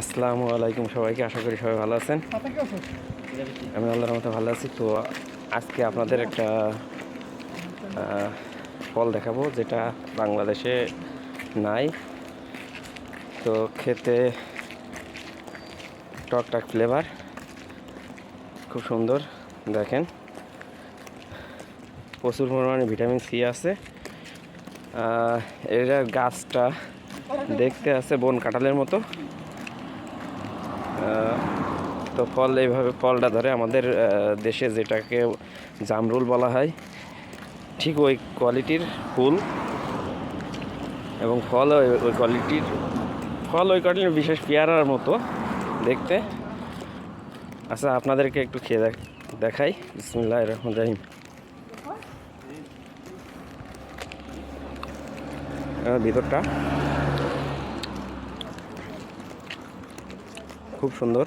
আসসালামু আলাইকুম সবাইকে, আশা করি সবাই ভালো আছেন। আমি আল্লাহর মতো ভালো আছি। তো আজকে আপনাদের একটা ফল দেখাবো যেটা বাংলাদেশে নাই। তো খেতে টক টক ফ্লেভার খুব সুন্দর, দেখেন। প্রচুর পরিমাণে ভিটামিন সি আছে। এর গাছটা দেখতে আছে বন কাঁঠালের মতো। তো ফল এইভাবে ফলটা ধরে আমাদের দেশে যেটাকে জামরুল বলা হয়, ঠিক ওই কোয়ালিটির ফুল এবং ফল ওই- কোয়ালিটির, ফল ওই কোয়ালিটির বিশেষ পেয়ারার মতো দেখতে। আচ্ছা আপনাদেরকে একটু খেয়ে দেখ- দেখাই। বিসমুল্লাহ রহমান রাহিম। ভিতরটা খুব সুন্দর।